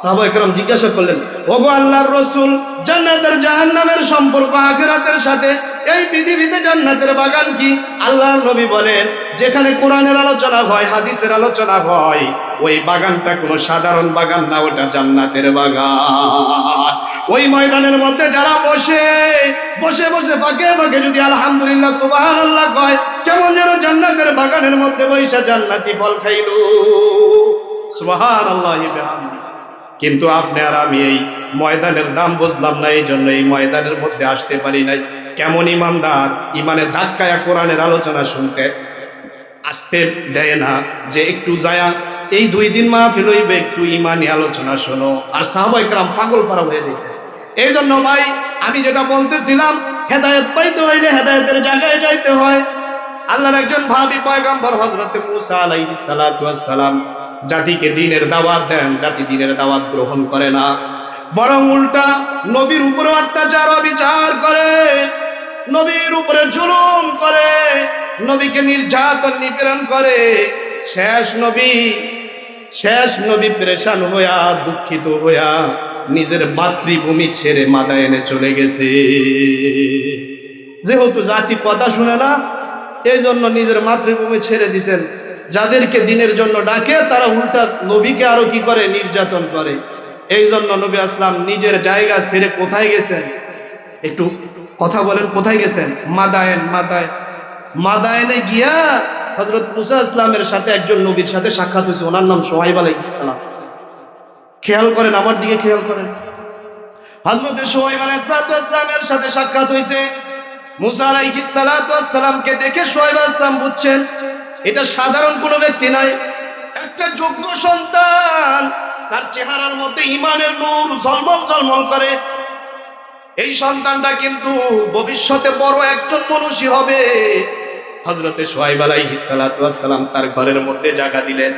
সাহাবা জিজ্ঞাসা করলেন, ওগো আল্লাহর রসুল, জান্নাতের জাহান্নামের সম্পর্ক আখিরাতের সাথে, এই পৃথিবীতে জান্নাতের বাগান কি? আল্লাহর নবী বলেন, যেখানে কোরআনের আলোচনা হয়, হাদিসের আলোচনা হয়, ওই বাগানটা কোনো সাধারণ বাগান না, ওটা জান্নাতের বাগান। ওই ময়দানের মধ্যে যারা বসে বসে বসে ফাঁকে ফাঁকে যদি আলহামদুলিল্লাহ সুবাহান আল্লাহ কয়, কেমন যেন জান্নাতের বাগানের মধ্যে বৈশা জান্নাতি ফল খাইল। সুবাহান আল্লাহ কিন্তু আপনি আর আমি এই ময়দানের দাম বুঝলাম না এই জন্য এই ময়দানের মধ্যে আসতে পারি নাই। কেমন ইমানদার ইমানের ধাক্কায়া কোরআনের আলোচনা শুনতে আসতে দেয় না, যে একটু যায়া এই দুই দিন মাহফিল হইবে, একটু ইমানি আলোচনা শোনো। আর সাহবাইকরাম পাগল পারা হয়ে যেত এই জন্য ভাই, আমি যেটা বলতেছিলাম, হেদায়ত পাইতে হইলে হেদায়তের জায়গায় যাইতে হয়। আল্লাহর একজন ভাবি পয়গম্বর হজরত মুসা আলাইহিস সালাম জাতিকে দিনের দাওয়াত দেন, জাতি দিনের দাওয়াত গ্রহণ করে না। বরং উল্টা নবীর উপরে অত্যাচার, অবিচার করে, নবীর উপরে জুলুম করে, নবীকে নির্যাতন, নিপীড়ন করে। শেষ নবী শেষ নবী প্রেশান হইয়া, দুঃখিত হইয়া নিজের মাতৃভূমি ছেড়ে মাদায়নে চলে গেছে। যেহেতু জাতি কথা শুনে না এই জন্য নিজের মাতৃভূমি ছেড়ে দিছেন। যাদেরকে দিনের জন্য ডাকে, তারা উল্টা নবীকে আরও কি করে? নির্যাতন করে। এই জন্য নবী আসলাম নিজের জায়গা ছেড়ে কোথায় গেছেন? একটু কথা বলেন, কোথায় গেছেন? মাদায়েন মাদায়ন মাদায়নে গিয়া হজরত মুসা ইসলামের সাথে একজন নবীর সাথে সাক্ষাৎ হয়েছে। ওনার নাম সোহাইব আলাইসালাম খেয়াল করেন, আমার দিকে খেয়াল করেন। হজরত সোহাইব আলাইসালামের সাথে সাক্ষাৎ হয়েছে। মুসা আলাইহিসালামকে দেখে সোহাইব ইসলাম বুঝছেন এটা সাধারণ কোনো ব্যক্তি নয়। একটা যোগ্য সন্তান, তার চেহারার মধ্যে ইমানের নূর ঝলমল ঝলমল করে। এই সন্তানটা কিন্তু ভবিষ্যতে বড় একজন মনুষ্য হবে। হজরতে সোহাইব আলাইহি সালাম তার ঘরের মধ্যে জায়গা দিলেন।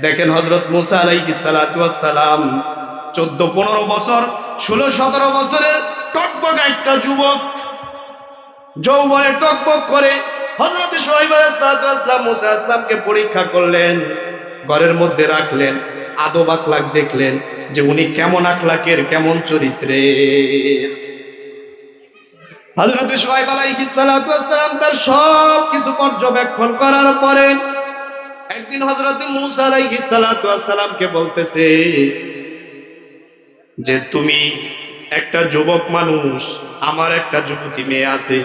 দেখেন হজরত মুসা আলাইহি সালাম চোদ্দ, পনেরো বছর, ষোলো, সতেরো বছরের টকবক একটা যুবক, যৌবনে টকবক করে আলাইহিসসালাম মুসা আসলামকে পরীক্ষা করলেন, ঘরের মধ্যে রাখলেন, আদব আখলাক দেখলেন যে উনি কেমন আখলাকের কেমন চরিত্রের। যে, তুমি একটা যুবক মানুষ, আমার একটা যুবতী মেয়ে আছে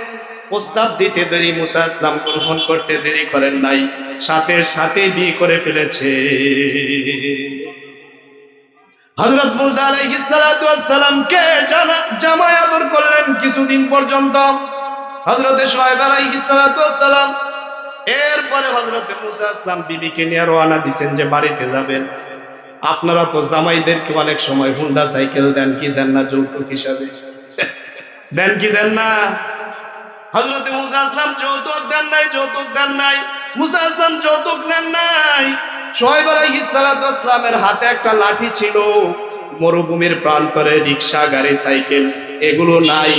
প্রস্তাব দিতে দেরি, মুসা ইসলাম গ্রহণ করতে দেরি করেন নাই। সাথে সাথে বিয়ে করে ফেলেছে। হজরত মুসা আলাইহিস সালাতু ওয়াস সালামকে জানা, জামাই আদর করলেন কিছুদিন পর্যন্ত। হজরতে এরপরে হজরতে মুসা ইসলাম বিবিকে নিয়ে দিছেন যে বাড়িতে যাবেন। আপনারা তো জামাইদেরকে অনেক সময় হুন্ডা সাইকেল দেন, কি দেন না যৌতুক হিসাবে? দেন কি দেন না? হজরতে মুসা ইসলাম যৌতুক দেন নাই, যৌতুক দেন নাই। মুসা ইসলাম যৌতুক নেন নাই। সোহেব আলাইহিস সালাতু ওয়াস হাতে একটা লাঠি ছিল। মরুভূমির প্রাণ করে রিক্সা গাড়ি, সাইকেল, এগুলো নাই।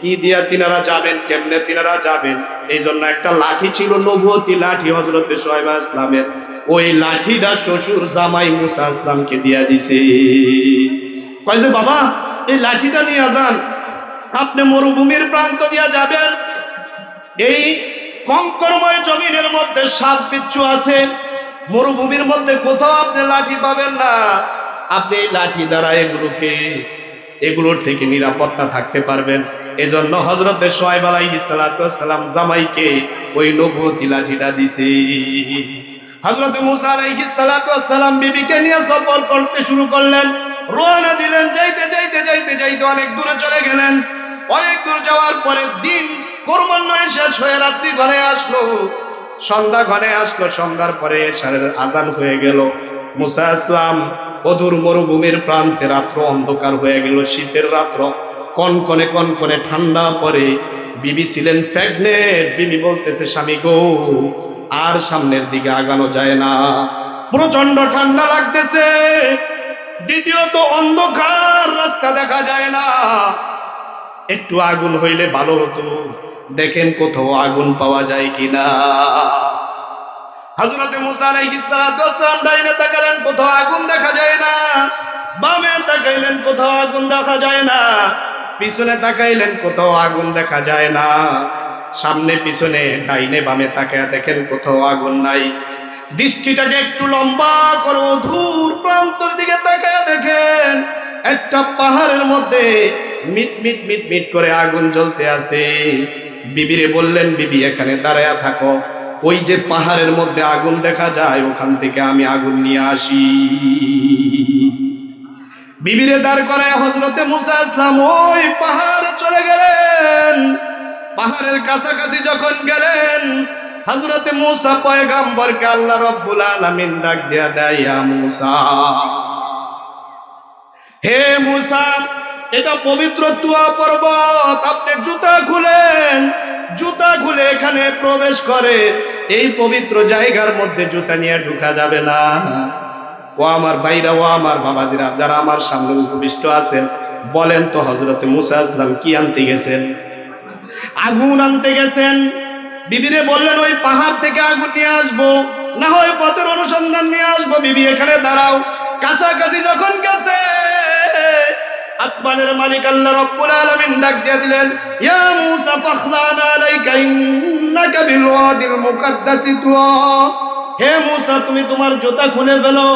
কি দিয়া তিনারা যাবেন, কেমনে তিনারা যাবেন? এই জন্য একটা লাঠি ছিল, নবুয়তি লাঠি হজরত সোহেব ইসলামের ওই লাঠিটা শ্বশুর জামাই মুসা ইসলামকে দিয়া দিছে। কয় যে বাবা, এই লাঠিটা নিয়ে যান। আপনি মরুভূমির প্রান্ত দিয়া যাবেন। এই কঙ্করময় জমিনের মধ্যে সাপ বিচ্ছু আছে। মরুভূমির মধ্যে কোথাও আপনি লাঠি পাবেন না। আপনি এই লাঠি দ্বারা এগুলোকে, এগুলোর থেকে নিরাপত্তা থাকতে পারবেন। এজন্য হজরতের সোহাইব আলাইহিস সালাম জামাইকে ওই নবুয়তি লাঠিটা দিছে। হজরত মুসা আলাইহিস সালাম বিবিকে নিয়ে সফর করতে শুরু করলেন। রওনা দিলেন, যাইতে যাইতে যাইতে যাইতে অনেক দূরে চলে গেলেন। অনেক দূর যাওয়ার পরের দিন ক্রমান্বয়ে শেষ হয়ে রাত্রি ঘরে আসলো। সন্ধ্যা ঘরে আসলো, সন্ধ্যার পরে এশারের আজান হয়ে গেল। মুসা ইসলাম অদূর মরুভূমির প্রান্তে রাত্র অন্ধকার হয়ে গেল, শীতের রাত্র। কনকনে কনকনে ঠান্ডা পরে বিবি ছিলেন প্রেগনেন্ট। বিবি বলতেছে, স্বামী গো, আর সামনের দিকে আগানো যায় না। প্রচণ্ড ঠান্ডা লাগতেছে। দ্বিতীয়ত অন্ধকার, রাস্তা দেখা যায় না। একটু আগুন হইলে ভালো হতো। দেখেন কোথাও আগুন পাওয়া যায় কিনা। হজরতে ডাইনে তাকালেন, কোথাও আগুন দেখা যায় না। বামে তাকাইলেন, কোথাও আগুন দেখা যায় না। পিছনে তাকাইলেন, কোথাও আগুন দেখা যায় না। সামনে, পিছনে, ডাইনে, বামে তাকায়া দেখেন, কোথাও আগুন নাই। দৃষ্টিটাকে একটু লম্বা করো ধূর প্রান্তর দিকে তাকায়া দেখেন। একটা পাহাড়ের মধ্যে মিট মিট মিট মিট করে আগুন জ্বলতে আছে। বিবিরে বললেন, বিবি, এখানে দাঁড়ায়া থাকো। ওই যে পাহাড়ের মধ্যে আগুন দেখা যায়, ওখান থেকে আমি আগুন নিয়ে আসি। বিবিরে দাঁড় করে হজরতে মুসা ইসলাম ওই পাহাড়ে চলে গেলেন। পাহাড়ের কাছাকাছি যখন গেলেন হজরতে মুসা পয়গাম্বরকে আল্লাহ রব্বুল আলামিন ডাক দিয়া দেয় মুসা, হে মুসা এটা পবিত্র তুয়া পর্বত। আপনি জুতা খুলেন, জুতা খুলে এখানে প্রবেশ করে। এই পবিত্র জায়গার মধ্যে জুতা নিয়ে ঢুকা যাবে না। ও আমার ভাইরা, ও আমার বাবাজিরা, যারা আমার সামনে উপবিষ্ট আছেন, বলেন তো হজরতে মুসা আসলাম কি আনতে গেছেন? আগুন আনতে গেছেন। বিবিরে বললেন, ওই পাহাড় থেকে আগুন নিয়ে আসব। না হয় পথের অনুসন্ধান নিয়ে আসব। বিবি, এখানে দাঁড়াও। কাছাকাছি যখন গেছে আসমানের মালিক আল্লাহ রব্বুল আলামিন ডাক দিয়ে দিলেন, ইয়া মূসা, ফাখলানা আলাইকা ইন্নাকা বিল ওয়াদিল মুকাদ্দাসি তুয়া। হে মূসা, তুমি তোমার জুতা খুলে ফেলো,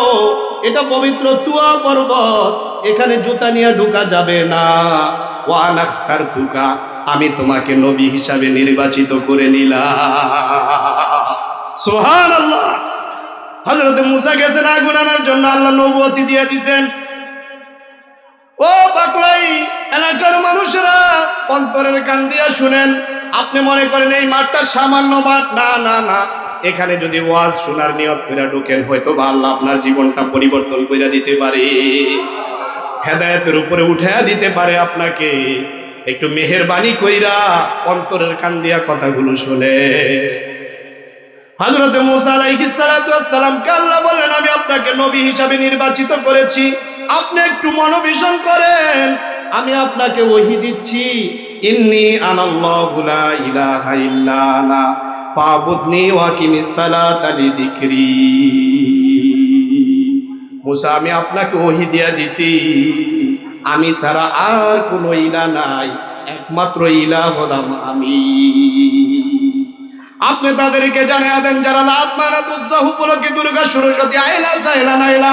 এটা পবিত্র তুয়া পর্বত, এখানে জুতা নিয়ে ঢুকা যাবে না। ওয়ান আখতার তুকা আমি তোমাকে নবী হিসাবে নির্বাচিত করে নিলাম। সুহান আল্লাহ হজরত মুসা গেছেন আগুন আনার জন্য, আল্লাহ নবুয়তি দিয়ে দিছেন ও বাকলাই এলাকার মানুষেরা অন্তরের কান দিয়া শুনেন। আপনি মনে করেন এই মাঠটা সামান্য মাঠ? না না না। এখানে যদি ওয়াজ শোনার নিয়ত করে ঢুকেন হয়তো বা আল্লাহ আপনার জীবনটা পরিবর্তন করে দিতে পারে। হেদায়তের উপরে উঠে দিতে পারে আপনাকে। একটু মেহেরবানি কইরা অন্তরের কান দিয়া কথাগুলো শুনে। হযরত মুসা আলাইহিস ওয়াসসালামকে আল্লাহ বললেন আমি আপনাকে নবী হিসাবে নির্বাচিত করেছি। আপনি একটু মনোভিশন করেন। আমি আপনাকে ওহি দিচ্ছি, ইন্নি আনাল্লাহু লা ইলাহা ইল্লা ফাবুদনি মুসা, আমি আপনাকে ওহি দিয়া দিছি, আমি ছাড়া আর কোনো ইলা নাই, একমাত্র ইলা হলাম আমি। আপনি তাদেরকে জানিয়ে দেন, যারা লাত মারা উপলক্ষে দুর্গা, সরস্বতী আইলা সাইলা নাইলা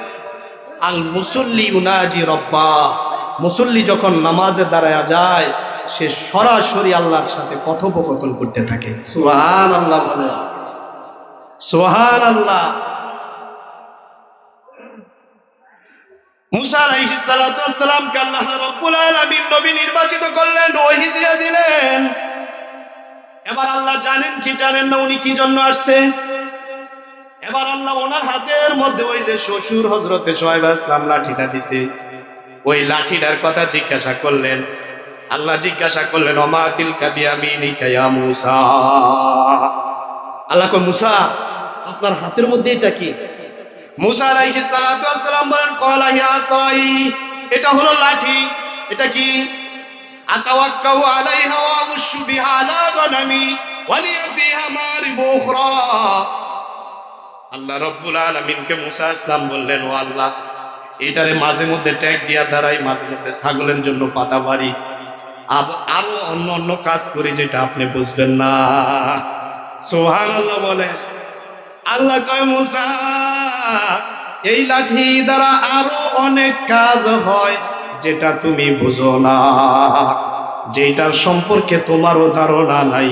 আল মুসল্লি উনাজি রব্বা। মুসল্লি যখন নামাজে দাঁড়ায় যায়, সে সরাসরি আল্লাহর সাথে কথোপকথন করতে থাকে। সুহান আল্লাহ বলে সুহান আল্লাহ এবার আল্লাহ জানেন কি জানেন না, উনি কি জন্য আসছে? এবার আল্লাহ ওনার হাতের মধ্যে ওই যে শ্বশুর হজরতে সোহেব ইসলাম লাঠিটা দিছে। ওই লাঠিটার কথা জিজ্ঞাসা করলেন। আল্লাহ জিজ্ঞাসা করলেন আল্লাহ মুসা, আপনার হাতের মধ্যে এটা কি? মুসা বলেন এটা হলো লাঠি। এটা কি? আতাওয়াক্কাউ আলাইহা ওয়া উশবিহা আল্লাহ রব্বুল আলমিনকে মুসা ইসলাম বললেন, ও আল্লাহ, এটারে মাঝে মধ্যে ট্যাগ দিয়া দাঁড়াই, মাঝে মধ্যে ছাগলের জন্য পাতা বাড়ি আরও অন্য অন্য কাজ করি যেটা আপনি বুঝবেন না। সুবহানাল্লাহ বলে। আল্লাহ কয়, মুসা, এই লাঠি দ্বারা আরও অনেক কাজ হয় যেটা তুমি বুঝো না, যেটার সম্পর্কে তোমারও ধারণা নাই।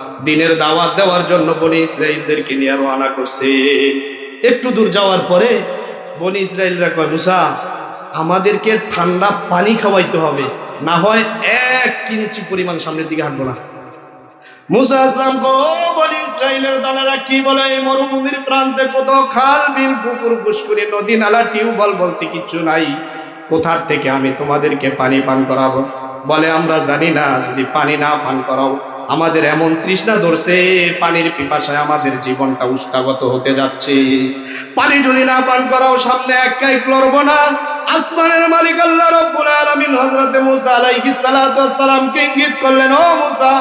দিনের দাওয়াত দেওয়ার জন্য বনি ইসরায়েলদেরকে নিয়ে রওনা করছে। একটু দূর যাওয়ার পরে বনি ইসরায়েলরা কয়, মুসা, আমাদেরকে ঠান্ডা পানি খাওয়াইতে হবে। না হয় এক ইঞ্চি পরিমাণ সামনের দিকে হাঁটবো না। মুসা আসলাম গো বলি ইসরায়েলের দলেরা কি বলে এই মরুভূমির প্রান্তে? কত খাল, বিল, পুকুর পুষ্করি নদী, নালা টিউবওয়েল বলতে কিচ্ছু নাই। কোথার থেকে আমি তোমাদেরকে পানি পান করাবো? বলে, আমরা জানি না, যদি পানি না পান করাও আমাদের এমন তৃষ্ণা ধরছে, পানির পিপাসায় আমাদের জীবনটা উষ্ণাগত হতে যাচ্ছে। পানি যদি না পান করাও সামনে একাই লড়ব না। আসমানের মালিক আল্লাহ রব্বুল আলামিন হযরতে মুসা আলাইহিস সালাতু ওয়াস সালামকে ইঙ্গিত করলেন, ও মুসা,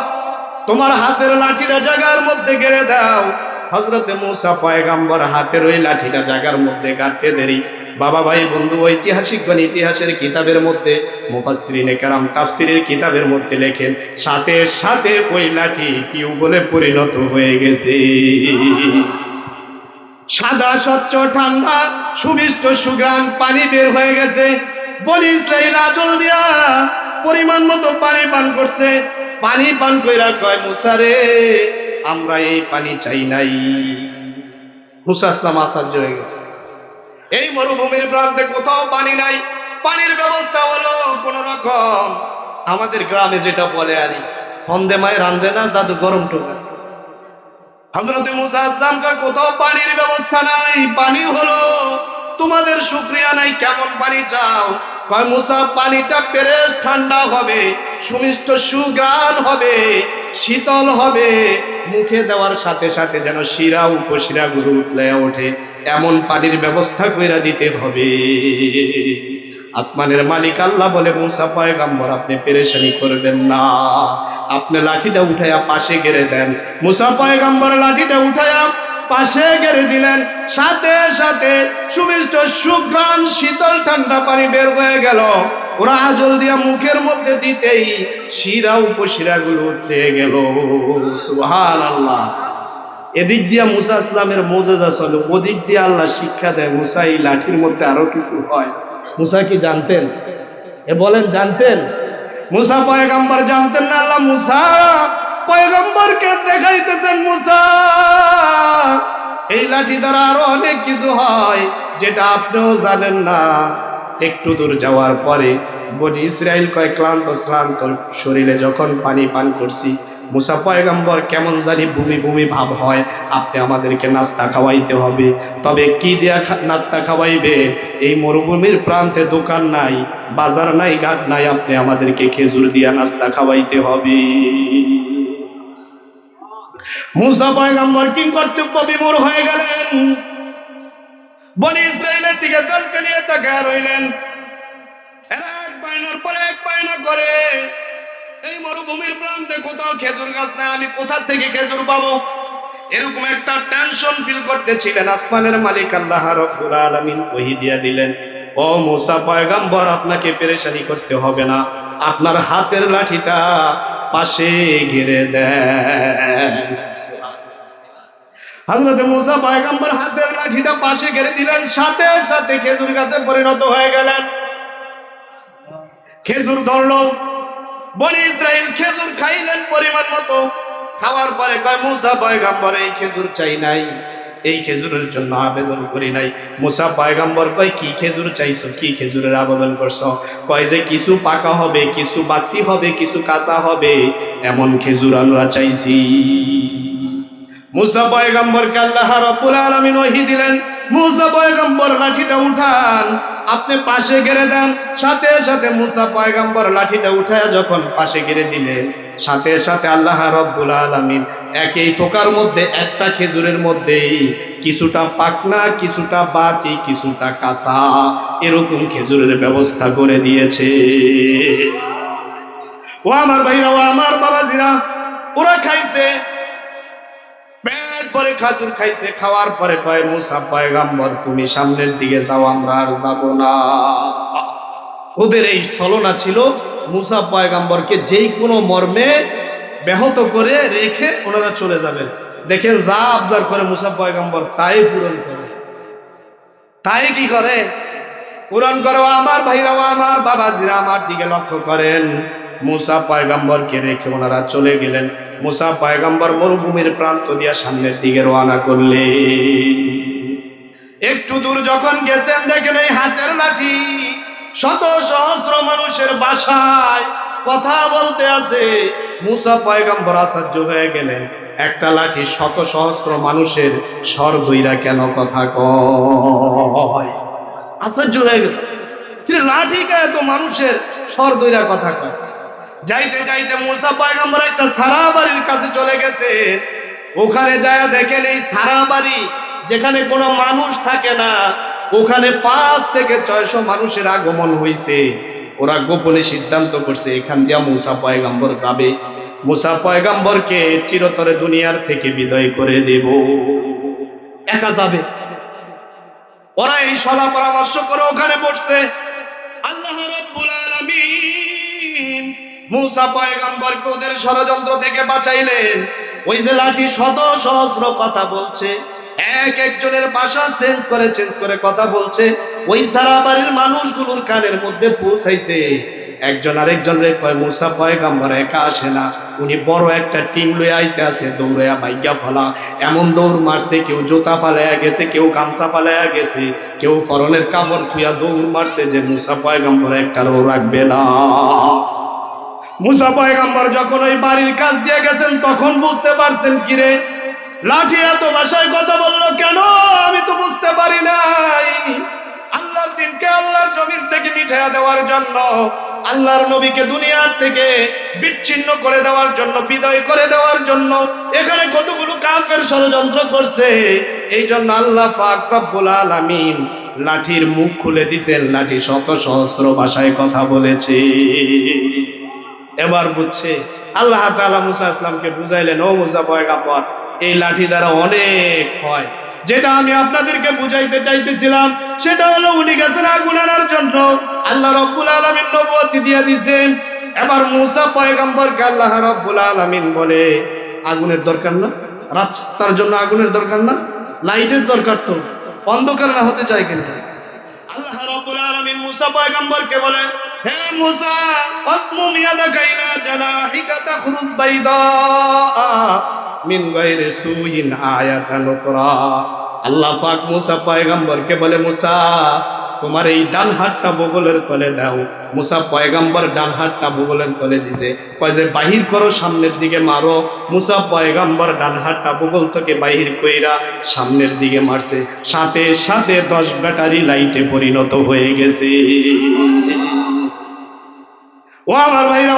তোমার হাতের লাঠিটা জায়গার মধ্যে গেড়ে দাও। হজরতে মুসা পয়গাম্বর হাতের ওই লাঠিটা জায়গার মধ্যে গাঁটতে দেরি। বাবা, ভাই, বন্ধু ঐতিহাসিকগণ ইতিহাসের কিতাবের মধ্যে, মুফাসসিরিনে কারাম তাফসিরের কিতাবের মধ্যে লেখেন, সাথে সাথে ওই লাঠি টিউবলে পরিণত হয়ে গেছে। সাদা, স্বচ্ছ, ঠান্ডা সুমিষ্ট সুগ্রাম পানি বের হয়ে গেছে। বলি ইসরাইল আজল দিয়া পরিমাণ মতো পানি পান করছে। পানি পান কইরা কয় মুসারে আমরা এই পানি চাই নাই। মুসা আসলাম আশ্চর্য হয়ে গেছে। এই মরুভূমির প্রান্তে কোথাও পানি নাই। পানির ব্যবস্থা হলো কোন রকম আমাদের গ্রামে যেটা বলে আরি হন্দে মায় রান্ধে না, জাদু গরম টোকা। হজরতে মুসা আসলাম কয়, কোথাও পানির ব্যবস্থা নাই, পানি হলো তোমাদের শুক্রিয়া নাই, কেমন পানি চাও? কয়, মুসা, পানিটা পেরেস ঠান্ডা হবে, সুমিষ্ট সুগ্রাণ হবে শীতল হবে। মুখে দেওয়ার সাথে সাথে যেন শিরা উপশিরা গুরু উঠলে ওঠে। এমন পানির ব্যবস্থা করে দিতে হবে। আসমানের মালিক আল্লাহ বলে, মুসা পয়গাম্বর, আপনি পেরেশানি করবেন না। আপনি লাঠিটা উঠাইয়া পাশে গেড়ে দেন। মুসা পয়গাম্বর লাঠিটা উঠাইয়া পাশে গেড়ে দিলেন। সাথে সাথে সুমিষ্ট সুগ্রাণ শীতল ঠান্ডা পানি বের হয়ে গেল। ওরা আজল দিয়া মুখের মধ্যে দিতেই শিরা উপশিরা গুলো উঠে গেল। সুহান আল্লাহ এদিক দিয়া মুসা ইসলামের মোজেজা চলে, ওদিক দিয়ে আল্লাহ শিক্ষা দেয়, মুসা এই লাঠির মধ্যে আরও কিছু হয়। মুসা কি জানতেন? এ বলেন, জানতেন? মুসা পয়গম্বর জানতেন না আল্লাহ, মুসা পয়গম্বরকে দেখাইতেছেন মুসা। এই লাঠি দ্বারা আরও অনেক কিছু হয়, যেটা আপনিও জানেন না। একটু দূর যাওয়ার পরে বনি ইসরায়েল কয় ক্লান্ত শ্রান্ত শরীরে যখন পানি পান করছি, মুসা পয়গম্বর কেমন জানি ভূমি ভূমি ভাব হয়, আপনি আমাদেরকে নাস্তা খাওয়াইতে হবে। তবে কি দিয়া নাস্তা খাওয়াইবে? এই মরুভূমির প্রান্তে দোকান নাই, বাজার নাই, ঘাট নাই, আপনি আমাদেরকে খেজুর দিয়া নাস্তা খাওয়াইতে হবে। মুসা পয়গম্বর কিং কর্তব্য বিমূর হয়ে গেলেন? বনি ইসরায়েলের দিকে দলকে নিয়ে তাকায় রইলেন। এক বাইনার পরে এক বাইনা করে, এই মরুভূমির প্রান্তে কোথাও খেজুর গাছ নাই, আমি কোথা থেকে খেজুর পাবো? এরকম একটা টেনশন ফিল করতেছিলেন আসমানের মালিক আল্লাহ রব্বুল আলামিন, ওহি দিয়া দিলেন, ও মুসা পয়গাম্বর, আপনাকে পেরেশানি করতে হবে না। আপনার হাতের লাঠিটা পাশে ঘিরে দেন। হজরত মুসা হাতের লাঠিটা পাশে ঘিরে দিলেন, সাথে সাথে খেজুর গাছে পরিণত হয়ে গেলেন। খেজুর ধরলো, বনি ইসরায়েল খেজুর খাইলেন পরিমাণ মতো। খাওয়ার পরে কয়, মুসা পয়গাম্বর, এই খেজুর চাই নাই। এই খেজুরের জন্য আবেদন করি নাই। মুসা পয়গাম্বর কয়, কি খেজুর চাইছো? কি খেজুরের আবেদন করছ? কয় যে, কিছু পাকা হবে, কিছু বাতি হবে, কিছু কাঁচা হবে, এমন খেজুর আমরা চাইছি। মুসা পয়গম্বরকে আল্লাহ রাব্বুল আলামিন ওহী দিলেন। মুসা পয়গম্বর লাঠিটা উঠান, আপনি পাশে গেড়ে দেন। সাথে সাথে মুসা পয়গম্বর লাঠিটা উঠায় যখন পাশে গেড়ে দিলেন সাথে সাথে আল্লাহ রব্বুল আলামিন একই থোকার মধ্যে একটা খেজুরের মধ্যেই কিছুটা পাকনা, কিছুটা বাতি, কিছুটা কাঁচা এরকম খেজুরের ব্যবস্থা করে দিয়েছে। ও আমার ভাইরা, ও আমার বাবাজিরা, ওরা খাইছে। পেট খাজুর খাইছে, খাওয়ার পরে কয়, মুসা, পয়গাম্বর, তুমি সামনের দিকে যাও, আমরা আর যাব না। ওদের এই ছলনা ছিল, মুসা পয়গাম্বরকে যেই কোনো মর্মে ব্যাহত করে রেখে ওনারা চলে যাবেন। দেখেন যা আবদার করে মুসা পয়গাম্বর, তাই পূরণ করে। তাই কি করে? পূরণ করো আমার ভাইরা আমার বাবাজিরা আমার দিকে লক্ষ্য করেন। মুসা পয়গাম্বরকে রেখে ওনারা চলে গেলেন। মুসা পয়গাম্বর মরুভূমির প্রান্ত দিয়া সামনের দিকে রওনা করলে একটু দূর যখন গেছেন, দেখেন এই হাতের লাঠি। শত সহস্র মানুষের বাসায় কথা বলতে আছে। মুসা পয়গাম্বর আশ্চর্য হয়ে গেলেন। একটা লাঠি শত সহস্র মানুষের স্বর দইরা কেন কথা কয়? আশ্চর্য হয়ে গেছে। কে এত মানুষের স্বর দইরা কথা কয়? যাইতে যাইতে মুসা পয়গাম্বর একটা সারা বাড়ির কাছে চলে গেছে। ওখানে যায় দেখেন এই সারা বাড়ি যেখানে কোনো মানুষ থাকে না। ওখানে পাঁচ থেকে ছয়শো মানুষের আগমন হয়েছে ওরা গোপনে সিদ্ধান্ত করছে, এখান দিয়া মুসা পয়গাম্বর যাবে। মুসা পয়গাম্বরকে চিরতরে দুনিয়ার থেকে বিদায় করে দেব। একা যাবে। ওরা এই সলা পরামর্শ করে ওখানে বসছে। মুসা পয়গম্বরকে ওদের ষড়যন্ত্র থেকে বাঁচাইলেন। ওই যে লাঠি শত সহস্র কথা বলছে। এক একজনের ভাষা চেঞ্জ করে চেঞ্জ করে কথা বলছে। ওই সারা বাড়ির মানুষগুলোর কানের মধ্যে পৌঁছাইছে। একজন আরেকজন রে কয়, মুসা পয়গাম্বর, একা আসে না। উনি বড় একটা টিম লয়ে আইতে আছে দৌড়াইয়া বাইকা ফলা। এমন দৌড় মারছে, কেউ জুতা ফালাইয়া গেছে, কেউ গামছা ফালাইয়া গেছে। কেউ ফরনের কাপড় খুইয়া দৌড় মারছে যে, মুসা পয়গাম্বর একটারও রাখবে না। মুসা পয়গাম্বর যখন ওই বাড়ির কাজ দিয়ে গেছেন, তখন বুঝতে পারছেন কিরে লাঠি এত ভাষায় কথা বলল কেন? আমি তো বুঝতে পারি নাই। আল্লাহর দিনকে আল্লাহর জমিন থেকে মিঠাইয়া দেওয়ার জন্য, আল্লাহর নবীকে দুনিয়ার থেকে বিচ্ছিন্ন করে দেওয়ার জন্য, বিদায় করে দেওয়ার জন্য এখানে কতগুলো কাফের ষড়যন্ত্র করছে। এই জন্য আল্লাহ পাক রব্বুল আলামিন লাঠির মুখ খুলে দিছেন লাঠি শত সহস্র ভাষায় কথা বলেছে। এবার বুঝছে, আল্লাহ তাআলা মুসা ইসলামকে বুঝাইলেন, ও মুসা পয়গাম্বর এই লাঠি দ্বারা অনেক হয়। যেটা আমি আপনাদেরকে বুঝাইতে চাইতেছিলাম, সেটা হলো উনি গেছেন আগুন আনার জন্য। আল্লাহ রব্বুল আলামিন নবুয়তি দিয়ে দিয়েছেন এবার মুসা পয়গাম্বরকে আল্লাহ রব্বুল আলামিন বলে, আগুনের দরকার না। রাস্তার জন্য আগুনের দরকার না। লাইটের দরকার তো। অন্ধকার না হতে চায় কিন্তু আল্লাহ রাব্বুল আলামিন মুসা পয়গম্বরকে বলে, হে মুসা তোমার এই ডান হাতটা বগলের তলে দাও। মুসা পয়গাম্বর ডান হাতটা বগলের তলে দিছে। কয় যে, বাহির করো, সামনের দিকে মারো। মুসা পয়গাম্বর ডান হাতটা বগল থেকে বাহির কইরা সামনের দিকে মারছে। সাথে সাথে দশ ব্যাটারি লাইটে পরিণত হয়ে গেছে। ও আমার ভাইরা